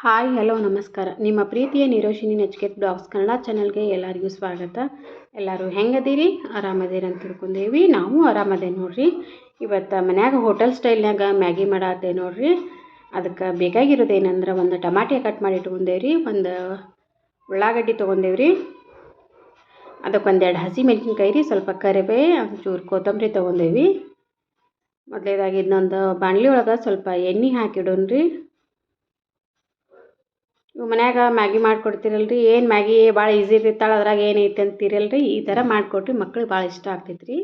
Hi, hello, ನಮಸ್ಕಾರ. ನಿಮ್ಮ ಪ್ರೀತಿಯ ನಿರೋಶಿನಿ ನಚಿಕೇತ್ ಬ್ಲಾಗ್ಸ್ ಕನ್ನಡ ಚಾನಲ್ಗೆ ಎಲ್ಲರಿಗೂ ಸ್ವಾಗತ. ಎಲ್ಲರೂ ಹೆಂಗದೀರಿ? ಆರಾಮದೇರಿ ಅಂತ ತಿಳ್ಕೊಂಡೇವಿ. ನಾವು ಆರಾಮದೇ ನೋಡ್ರಿ. ಇವತ್ತು ಮನ್ಯಾಗ ಹೋಟೆಲ್ ಸ್ಟೈಲ್ನಾಗ ಮ್ಯಾಗಿ ಮಾಡತ್ತೆ ನೋಡ್ರಿ. ಅದಕ್ಕೆ ಬೇಕಾಗಿರೋದು ಏನಂದ್ರೆ ಒಂದು ಟಮಾಟೆ ಕಟ್ ಮಾಡಿ ಇಟ್ಕೊಂಡೇವ್ರಿ. ಒಂದು ಉಳ್ಳಾಗಡ್ಡಿ ತೊಗೊಂಡೇವ್ರಿ. ಅದಕ್ಕೊಂದೆರಡು ಹಸಿ ಮೆಣಸಿನ್ಕಾಯಿ ರೀ, ಸ್ವಲ್ಪ ಕರಿಬೇ, ಒಂಚೂರು ಕೊತ್ತಂಬರಿ ತೊಗೊಂಡೇವಿ. ಮೊದಲೇದಾಗಿ ಇದನ್ನೊಂದು ಬಾಣಲಿ ಒಳಗೆ ಸ್ವಲ್ಪ ಎಣ್ಣೆ ಹಾಕಿಡೋಣ್ರಿ. ನೀವು ಮನ್ಯಾಗ ಮ್ಯಾಗಿ ಮಾಡಿಕೊಡ್ತೀರಲ್ರಿ. ಏನು ಮ್ಯಾಗಿ ಭಾಳ ಈಸಿ ಇರ್ತಾಳೆ ಅದ್ರಾಗ ಏನೈತೆ ಅಂತೀರಲ್ರಿ. ಈ ಥರ ಮಾಡಿಕೊಟ್ರಿ ಮಕ್ಳಿಗೆ ಭಾಳ ಇಷ್ಟ ಆಗ್ತೈತೆ ರೀ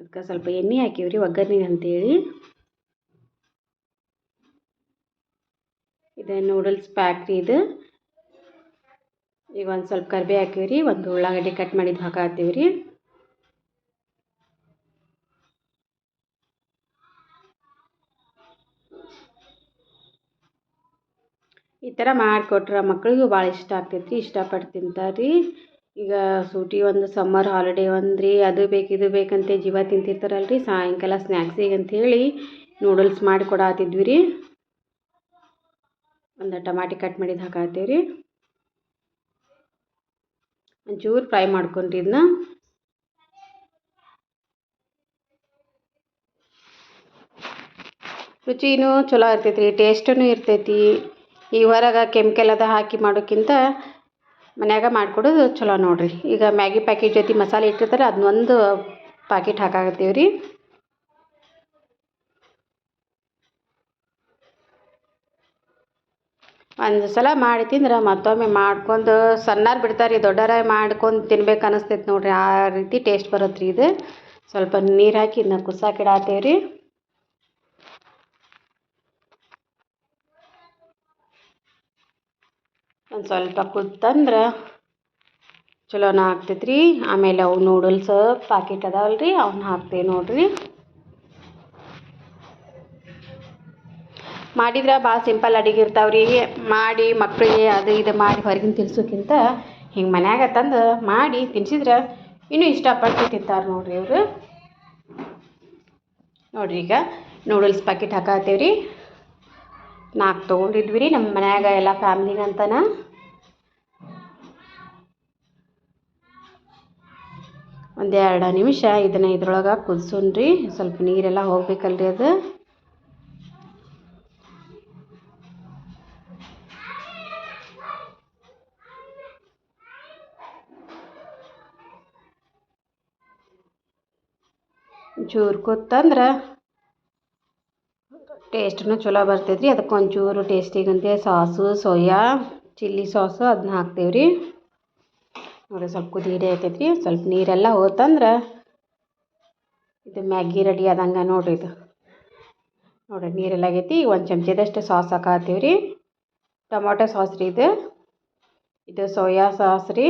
ಅದಕ್ಕೆ ಸ್ವಲ್ಪ ಎಣ್ಣೆ ಹಾಕಿವ್ರಿ ಒಗ್ಗರ್ಣೆಗೆ ಅಂತೇಳಿ. ಇದು ನೂಡಲ್ಸ್ ಪ್ಯಾಕ್ ರೀ ಇದು. ಈಗ ಒಂದು ಸ್ವಲ್ಪ ಕರಿಬೇ ಹಾಕಿವ್ರಿ, ಒಂದು ಉಳ್ಳಾಗಡ್ಡಿ ಕಟ್ ಮಾಡಿದ್ದು ಹಾಕಾತೀವಿ ರೀ ಈ ಥರ ಮಾಡಿಕೊಟ್ರೆ ಮಕ್ಳಿಗೂ ಭಾಳ ಇಷ್ಟ ಆಗ್ತೈತಿ ಇಷ್ಟಪಟ್ಟು ತಿಂತಾರೆ ರೀ ಈಗ ಸೂಟಿ ಒಂದು ಸಮ್ಮರ್ ಹಾಲಿಡೇ ಒಂದ್ರಿ, ಅದು ಬೇಕು ಇದು ಬೇಕಂತ ಜೀವ ತಿಂತಿರ್ತಾರಲ್ಲ ರೀ ಸಾಯಂಕಾಲ ಸ್ನ್ಯಾಕ್ಸಿಗೆ ಅಂಥೇಳಿ ನೂಡಲ್ಸ್ ಮಾಡಿ ಕೊಡಾತಿದ್ವಿ ರೀ ಒಂದು ಟಮಾಟಿ ಕಟ್ ಮಾಡಿದ್ದು ಹಾಕಾತೀವಿ ರೀ ಒಂಚೂರು ಫ್ರೈ ಮಾಡ್ಕೊಂಡ್ರಿ ಇದನ್ನ ರುಚಿನೂ ಚಲೋ ಇರ್ತೈತಿ ರೀ ಟೇಸ್ಟೂ ಇರ್ತೈತಿ. ಈ ಹೊರಗೆ ಕೆಮಿಕಲ್ ಅದ ಹಾಕಿ ಮಾಡೋಕ್ಕಿಂತ ಮನ್ಯಾಗ ಮಾಡಿಕೊಡೋದು ಚಲೋ ನೋಡಿರಿ. ಈಗ ಮ್ಯಾಗಿ ಪ್ಯಾಕೆಟ್ ಜೊತೆ ಮಸಾಲೆ ಇಟ್ಟಿರ್ತಾರೆ ಅದನ್ನೊಂದು ಪ್ಯಾಕೆಟ್ ಹಾಕಾಕತ್ತೀವಿ ರೀ ಒಂದು ಸಲ ಮಾಡಿ ತಿಂದ್ರೆ ಮತ್ತೊಮ್ಮೆ ಮಾಡ್ಕೊಂಡು ಸಣ್ಣಾರು ಬಿಡ್ತಾರೆ ದೊಡ್ಡರ ಮಾಡ್ಕೊಂಡು ತಿನ್ಬೇಕು ಅನಿಸ್ತೈತೆ ನೋಡಿರಿ. ಆ ರೀತಿ ಟೇಸ್ಟ್ ಬರುತ್ತೆ ರೀ ಇದು. ಸ್ವಲ್ಪ ನೀರು ಹಾಕಿ ಇದನ್ನ ಕುಸಾಕಿಡಾತೇವೆ ರೀ ಒಂದು ಸ್ವಲ್ಪ ಕುತ್ತಂದ್ರೆ ಚಲೋನ ಆಗ್ತೈತೆ ರೀ ಆಮೇಲೆ ಅವು ನೂಡಲ್ಸ್ ಪ್ಯಾಕೆಟ್ ಅದಾವಲ್ಲ ರೀ ಅವನ್ನ ಹಾಕ್ತೇವೆ ನೋಡಿರಿ. ಮಾಡಿದ್ರೆ ಭಾಳ ಸಿಂಪಲ್ ಅಡಿಗೆ ಇರ್ತಾವೆ ರೀ ಮಾಡಿ ಮಕ್ಕಳಿಗೆ ಅದು ಇದು ಮಾಡಿ ಹೊರಗಿನ ತಿನ್ಸೋಕ್ಕಿಂತ ಹಿಂಗೆ ಮನ್ಯಾಗ ತಂದು ಮಾಡಿ ತಿನ್ಸಿದ್ರೆ ಇನ್ನೂ ಇಷ್ಟಪಟ್ಟು ತಿಂತಾರೆ ನೋಡಿರಿ ಇವರು. ನೋಡಿರಿ ಈಗ ನೂಡಲ್ಸ್ ಪ್ಯಾಕೆಟ್ ಹಾಕತ್ತೇವೆ ರೀ ನಾಲ್ಕು ತೊಗೊಂಡಿದ್ವಿ ರೀ ನಮ್ಮ ಮನ್ಯಾಗ ಎಲ್ಲ ಫ್ಯಾಮ್ಲಿಗೆ ಅಂತನಾ ಒಂದು ಎರಡು ನಿಮಿಷ ಇದನ್ನು ಇದ್ರೊಳಗೆ ಕುದಿಸೋಣ್ರಿ ಸ್ವಲ್ಪ ನೀರೆಲ್ಲ ಹೋಗ್ಬೇಕಲ್ರಿ ಅದು. ಚೂರು ಕುತ್ತಂದ್ರೆ ಟೇಸ್ಟೂ ಚಲೋ ಬರ್ತೈತೆ ರೀ ಅದಕ್ಕೆ ಒಂಚೂರು ಟೇಸ್ಟಿಗಂತೆ ಸಾಸು, ಸೋಯಾ, ಚಿಲ್ಲಿ ಸಾಸು ಅದನ್ನ ಹಾಕ್ತೇವೆ ರೀ ನೋಡಿ ಸ್ವಲ್ಪ ಕುದಿ ಹಿಡಿ ಆಯ್ತೈತೆ ರೀ ಸ್ವಲ್ಪ ನೀರೆಲ್ಲ ಹೋತಂದ್ರೆ ಇದು ಮ್ಯಾಗಿ ರೆಡಿ ಆದಂಗೆ ನೋಡಿರಿ ಇದು. ನೋಡಿರಿ ನೀರೆಲ್ಲ ಆಗೈತಿ. ಒಂದು ಚಮಚದಷ್ಟು ಸಾಸ್ ಹಾಕತ್ತೀವಿ ರೀ ಟೊಮೊಟೊ ಸಾಸ್ ರೀ ಇದು. ಇದು ಸೋಯಾ ಸಾಸ್ ರೀ.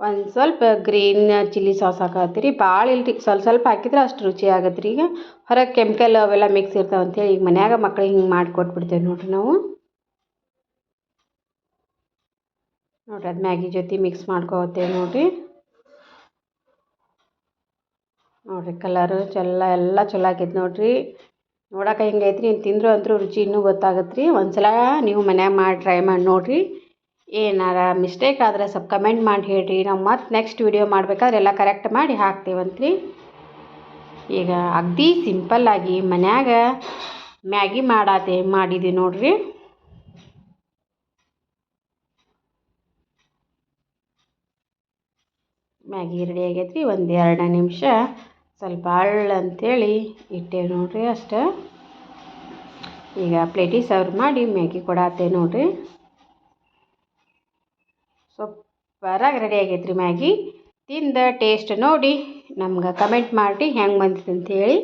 ಒಂದು ಸ್ವಲ್ಪ ಗ್ರೀನ್ ಚಿಲ್ಲಿ ಸಾಸ್ ಹಾಕತ್ತೀರಿ. ಭಾಳ ಇಲ್ರಿ, ಸ್ವಲ್ಪ ಸ್ವಲ್ಪ ಹಾಕಿದ್ರೆ ಅಷ್ಟು ರುಚಿ ಆಗತ್ತೆ ರೀ ಈಗ ಹೊರಗೆ ಕೆಮಿಕಲ್ ಅವೆಲ್ಲ ಮಿಕ್ಸ್ ಇರ್ತಾವೆ ಅಂತೇಳಿ ಈಗ ಮನ್ಯಾಗ ಮಕ್ಳಿಗೆ ಹಿಂಗೆ ಮಾಡಿ ಕೊಟ್ಬಿಡ್ತೇವೆ ನೋಡಿರಿ ನಾವು. ನೋಡಿರಿ ಅದು ಮ್ಯಾಗಿ ಜೊತೆ ಮಿಕ್ಸ್ ಮಾಡ್ಕೋತೇವೆ ನೋಡಿರಿ. ನೋಡಿರಿ ಕಲರು ಚೆಲ್ಲ, ಎಲ್ಲ ಚಲೋ ಆಗೈತೆ ನೋಡಿರಿ. ನೋಡೋಕೆ ಹಿಂಗೆ ಐತ್ರಿ ನೀವು ತಿಂದ್ರು ಅಂತೂ ರುಚಿ ಇನ್ನೂ ಗೊತ್ತಾಗತ್ತೆ ರೀ ಒಂದು ಸಲ ನೀವು ಮನ್ಯಾಗ ಮಾಡಿ ಟ್ರೈ ಮಾಡಿ ನೋಡಿರಿ. ಏನಾರ ಮಿಸ್ಟೇಕ್ ಆದರೆ ಸ್ವಲ್ಪ ಕಮೆಂಟ್ ಮಾಡಿ ಹೇಳಿರಿ. ನಾವು ಮತ್ತೆ ನೆಕ್ಸ್ಟ್ ವಿಡಿಯೋ ಮಾಡ್ಬೇಕಾದ್ರೆ ಎಲ್ಲ ಕರೆಕ್ಟ್ ಮಾಡಿ ಹಾಕ್ತೀವಂತ್ರಿ. ಈಗ ಅಗ್ದಿ ಸಿಂಪಲ್ಲಾಗಿ ಮನ್ಯಾಗ ಮ್ಯಾಗಿ ಮಾಡಾತೆ ಮಾಡಿದ್ದೀವಿ ನೋಡಿರಿ. ಮ್ಯಾಗಿ ರೆಡಿ ಆಗೈತ್ರಿ, ಒಂದು ಎರಡು ನಿಮಿಷ ಸ್ವಲ್ಪ ಅಳ್ಳ ಅಂಥೇಳಿ ಇಟ್ಟೇವೆ ನೋಡಿರಿ ಅಷ್ಟೇ. ಈಗ ಪ್ಲೇಟಿಗೆ ಸರ್ವ್ ಮಾಡಿ ಮ್ಯಾಗಿ ಕೊಡಾತೆ ನೋಡಿರಿ. ಸೂಪರಾಗಿ ರೆಡಿ ಆಗೈತೆ ರೀ ಮ್ಯಾಗಿ. ತಿಂದ ಟೇಸ್ಟ್ ನೋಡಿ ನಮ್ಗೆ ಕಮೆಂಟ್ ಮಾಡಿ ಹೆಂಗೆ ಬಂದಿದೆ ಅಂಥೇಳಿ